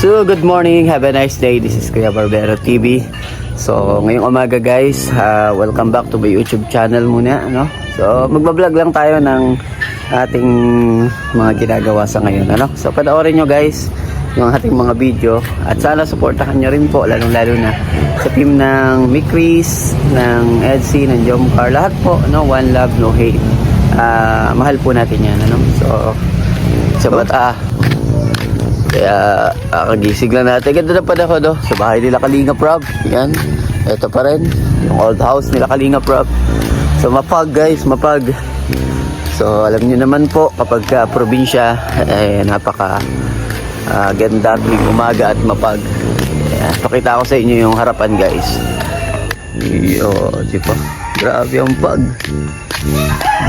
So, good morning. Have a nice day. This is Kuya Barbero TV. So, ngayong umaga guys, uh, welcome back to my YouTube channel muna. Ano? So, magbablog lang tayo ng ating mga ginagawa sa ngayon. Ano? So, panoorin nyo guys yung ating mga video at sana supportahan nyo rin po lalong lalo na sa team ng Mikris, ng Edsy, ng Jomcar lahat po, no? One Love, No Hate Ah, mahal po natin yan ano? so sa bata kaya kakagisig lang natin. Ganda na pala ko do. Sa bahay nila Kalinga Prab. Yan. Ito pa rin. Yung old house nila Kalinga Prab. So mapag guys, mapag. So alam niyo naman po kapag ka probinsya eh napaka ah, ganda tuwing umaga at mapag. Ayan, pakita ko sa inyo yung harapan guys. Yo, di ba? Grabe ang pag.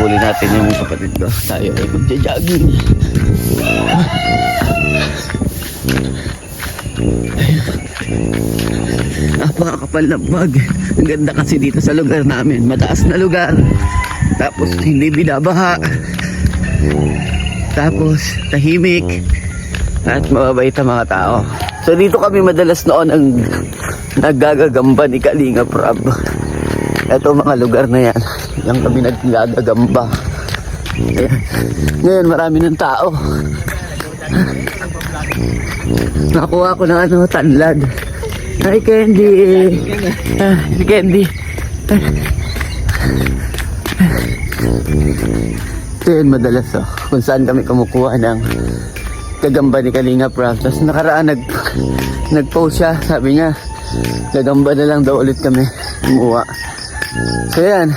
Buli natin yung kapatid ko. Tayo ay magja-jogging. Napakakapal na bag. Ang ganda kasi dito sa lugar namin. Mataas na lugar. Tapos hindi binabaha. Tapos tahimik. At mababait ang mga tao. So dito kami madalas noon ang naggagagamba ni Kalinga Prab. Ito mga lugar na yan. Yan kami naggagagamba. Ayan. Ngayon marami ng tao. Nakuha ko ng ano, tanlad. Hi, Candy. Ah, Candy. Ito yun madalas oh. Kung saan kami kumukuha ng gagamba ni Kalinga Prab. Tapos nakaraan nag, nag-post siya. Sabi niya, gagamba na lang daw ulit kami kumuha. So yan.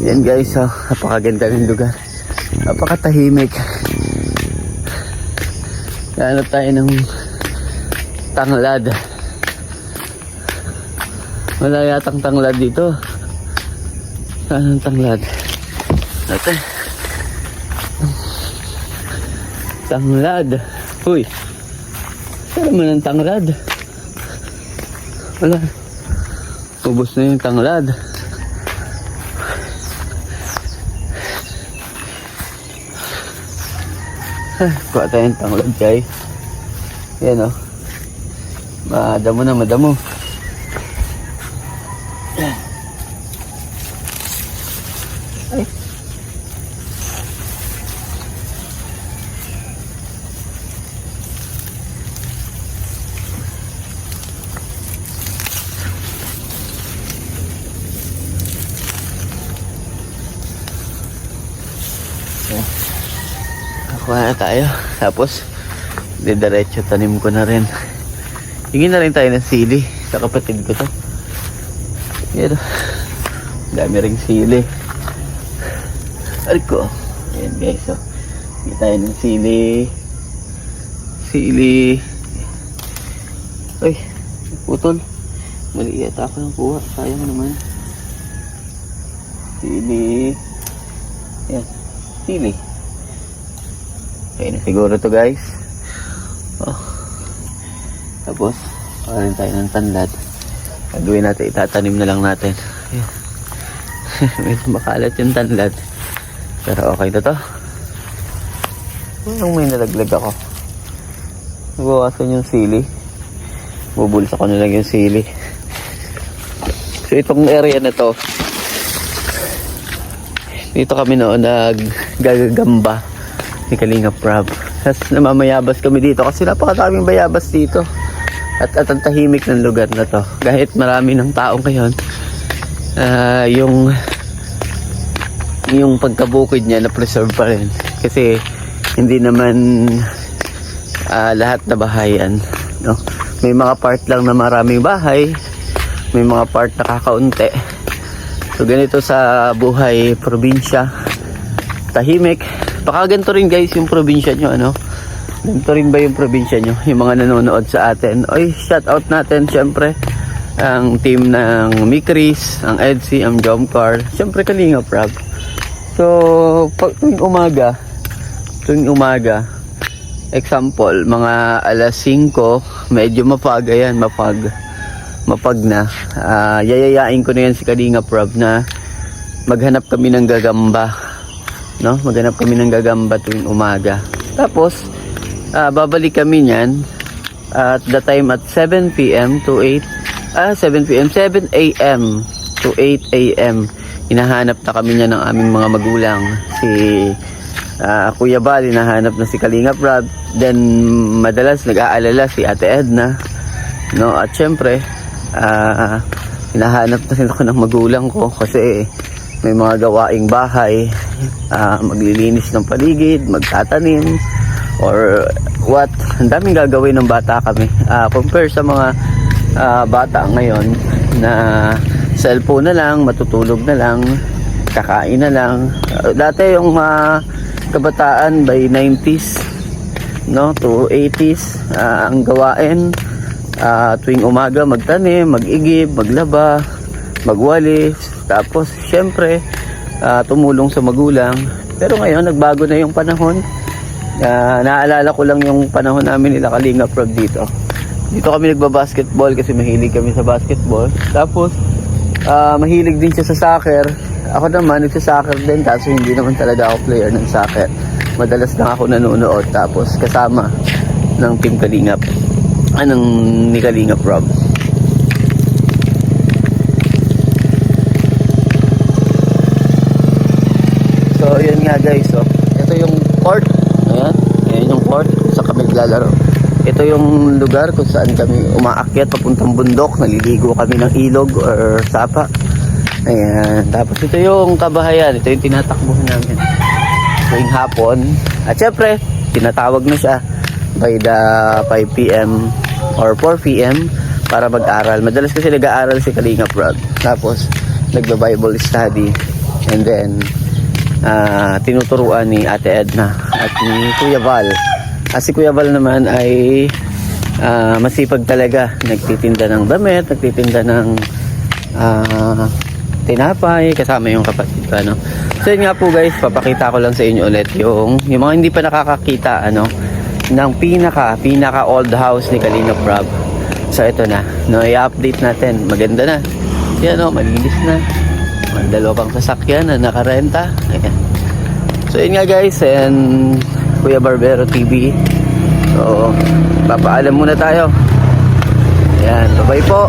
Yan guys, oh. napakaganda ng lugar. Napakatahimik. Hanap tayo ng tanglad. Wala yatang tanglad dito. Saan ang tanglad? Ate. Tanglad. Uy. Saan naman ang tanglad? Wala. Ubus na yung tanglad. Kuha tayong tanglad guys. Yan o. Madamo na, madamo. Na tayo. Tapos, didiretso tanim ko na rin. Hingin na rin tayo ng sili sa kapatid ko to. Yan. Dami ring sili. Arko. Ayan guys. Oh. Hingin tayo ng sili. Sili. Ay, putol. Mali yata ako ng kuha. Sayang naman. Sili. Yan. Sili. Okay na siguro to guys. Oh. Tapos, pakain tayo ng tanlad. Gagawin natin, itatanim na lang natin. Medyo makalat yung tanlad. Pero okay na to. Anong may nalaglag ako? Nabawasan yung sili. Bubulsa ko na lang yung sili. So itong area na to, dito kami noon naggagamba ni Kalinga Prab. Tapos namamayabas kami dito kasi napakadaming bayabas dito. At at ang tahimik ng lugar na to. Kahit marami ng taong ngayon, ah, yung yung pagkabukid niya na preserve pa rin. Kasi hindi naman ah, lahat na bahayan. No? May mga part lang na maraming bahay. May mga part na kakaunti. So ganito sa buhay probinsya. Tahimik. Baka ganito rin guys yung probinsya nyo ano. Ganito rin ba yung probinsya nyo? Yung mga nanonood sa atin. Oy, shout out natin syempre. Ang team ng Mikris, ang Edsy, ang Jomcar. Syempre Kalinga Prab. So, pag tuwing umaga, tuwing umaga, example, mga alas 5, medyo mapag, ayan, mapag, mapag na. Ah, yayayain ko na yan si Kalinga Prab na maghanap kami ng gagamba. No? Maghanap kami ng gagamba tuwing umaga. Tapos, ah, babalik kami niyan at the time at 7 p.m. to 8 ah 7 p.m. 7 a.m. to 8 a.m. hinahanap na kami niya ng aming mga magulang si ah, Kuya Bal hinahanap na si Kalinga Brad then madalas nag-aalala si Ate Edna no at syempre ah hinahanap na rin ako ng magulang ko kasi may mga gawaing bahay ah, maglilinis ng paligid magtatanim or what. Ang daming gagawin ng bata kami. Ah, compare sa mga ah, bata ngayon na cellphone na lang matutulog na lang kakain na lang. Ah, dati yung mga kabataan by 90s no to 80s ah, ang gawain ah, tuwing umaga magtanim, mag-igib, maglaba, magwalis, tapos syempre ah, tumulong sa magulang. Pero ngayon nagbago na yung panahon. Ah, naalala ko lang yung panahon namin nila Kalinga Prod dito. Dito kami nagba-basketball kasi mahilig kami sa basketball. Tapos ah, mahilig din siya sa soccer. Ako naman nagsa-soccer din kaso hindi naman talaga ako player ng soccer. Madalas lang ako nanonood tapos kasama ng Team Kalingap. Anong ni Kalingap Rob? So, yun nga guys. So, ito yung court. Ayan. Ayan yung court kung saan kami naglalaro. Ito yung lugar kung saan kami umaakyat papuntang bundok. Naliligo kami ng ilog or sapa. Ayan. Tapos ito yung kabahayan. Ito yung tinatakbuhan namin. Tuwing hapon. At syempre, tinatawag na siya by the 5 p.m. or 4 p.m. para mag-aral. Madalas kasi nag-aaral si Kalinga Prod. Tapos, nagba-Bible study. And then, ah, tinuturuan ni Ate Edna at ni Kuya Val. Ah, si Kuya Val naman ay ah, masipag talaga. Nagtitinda ng damit, nagtitinda ng ah, tinapay, kasama yung kapatid ko, ano. So yun nga po guys, papakita ko lang sa inyo ulit yung, yung mga hindi pa nakakakita, ano, ng pinaka, pinaka old house ni Kalinga Prab. So ito na, no, i-update natin. Maganda na. Yan o, malinis na. May sasakyan na nakarenta. Ayan. So yun nga guys, and Kuya Barbero TV. So, papaalam muna tayo. Ayan, bye po.